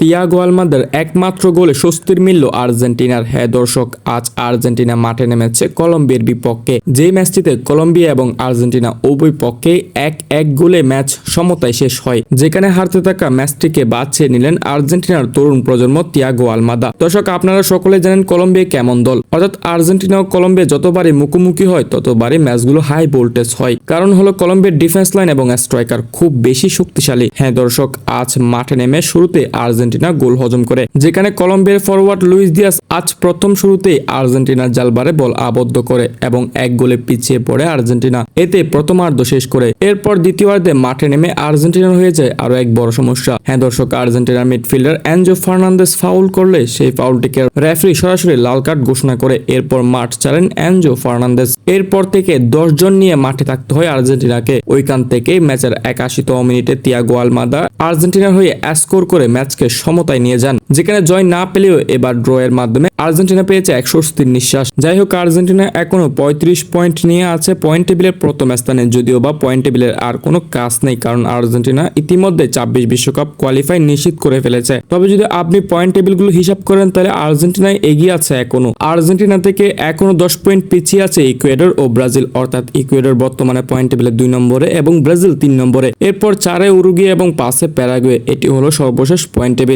Thiago আলমাদের একমাত্র গোলে স্বস্তির মিলল আর্জেন্টিনার হ্যাঁ দর্শক। আজ আর্জেন্টিনা মাঠে নেমেছে কলম্বিয়ার বিপক্ষে। যে ম্যাচটিতে কলম্বিয়া এবং আর্জেন্টিনা উভয় পক্ষে এক এক গোলে ম্যাচ সমতায় শেষ হয়, যেখানে হারতে থাকা ম্যাচটিকে বাঁচিয়ে নিলেন আর্জেন্টিনার তরুণ প্রজন্ম তিয়াগো আলমাদা। দর্শক, আপনারা সকলে জানেন কলম্বিয়া কেমন দল। অর্থাৎ আর্জেন্টিনা ও কলম্বিয়া যতবারই মুখোমুখি হয়, ততবারই ম্যাচগুলো হাই ভোল্টেজ হয়। কারণ হলো কলম্বিয়ার ডিফেন্স লাইন এবং স্ট্রাইকার খুব বেশি শক্তিশালী। হ্যাঁ দর্শক, আজ মাঠে নেমে শুরুতে আর্জেন্টিনা গোল হজম করে, যেখানে কলম্বিয়ার ফরওয়ার্ড লুইস দিয়াস আজ প্রথম শুরুতেই আর্জেন্টিনার জালবারে বল আবদ্ধ করে এবং এক গোলে পিছিয়ে পড়ে আর্জেন্টিনা। এতে প্রথমার্ধ শেষ করে, এরপর দ্বিতীয়ার্ধে মাঠে নেমে আর্জেন্টিনার হয়ে যায় আরও এক বড় সমস্যা। হ্যাঁ দর্শক, আর্জেন্টিনার মিডফিল্ডার অ্যাঞ্জো ফার্নান্দেস ফাউল করলে সেই ফাউলটিকে রেফারি সরাসরি লাল কার্ড ঘোষণা করে এরপর মাঠ ছাড়েন অ্যাঞ্জো ফার্নান্দেস এরপর থেকে দশ জন নিয়ে মাঠে থাকতে হয় আর্জেন্টিনাকে। ওইখান থেকে ম্যাচের একাশিতম মিনিটে তিয়াগো আলমাদা আর্জেন্টিনার হয়ে স্কোর করে ম্যাচকে সমতায় নিয়ে যান, যেখানে জয় না পেলেও এবার ড্র এর মাধ্যমে আর্জেন্টিনা পেয়েছে একশো নিঃশ্বাস। যাই হোক, আর্জেন্টিনা এখনও পঁয়ত্রিশ পয়েন্ট নিয়ে আছে পয়েন্ট টেবিলের প্রথম স্থানে, যদিও বা পয়েন্ট টেবিলের আর কোনো কাজ নেই, কারণ আর্জেন্টিনা ইতিমধ্যে ছাব্বিশ বিশ্বকাপ কোয়ালিফাই নিশ্চিত করে ফেলেছে। তবে যদি আপনি পয়েন্ট টেবিলগুলো হিসাব করেন, তাহলে আর্জেন্টিনায় এগিয়ে আছে এখনও। আর্জেন্টিনা থেকে এখনও দশ পয়েন্ট পিছিয়ে আছে ইকুয়েডর ও ব্রাজিল, অর্থাৎ ইকুয়েডর বর্তমানে পয়েন্ট টেবিলে দুই নম্বরে এবং ব্রাজিল তিন নম্বরে। এরপর চারে উরুগিয়ে এবং পাঁচে প্যারাগুয়ে, এটি হলো সর্বশেষ পয়েন্ট টেবিল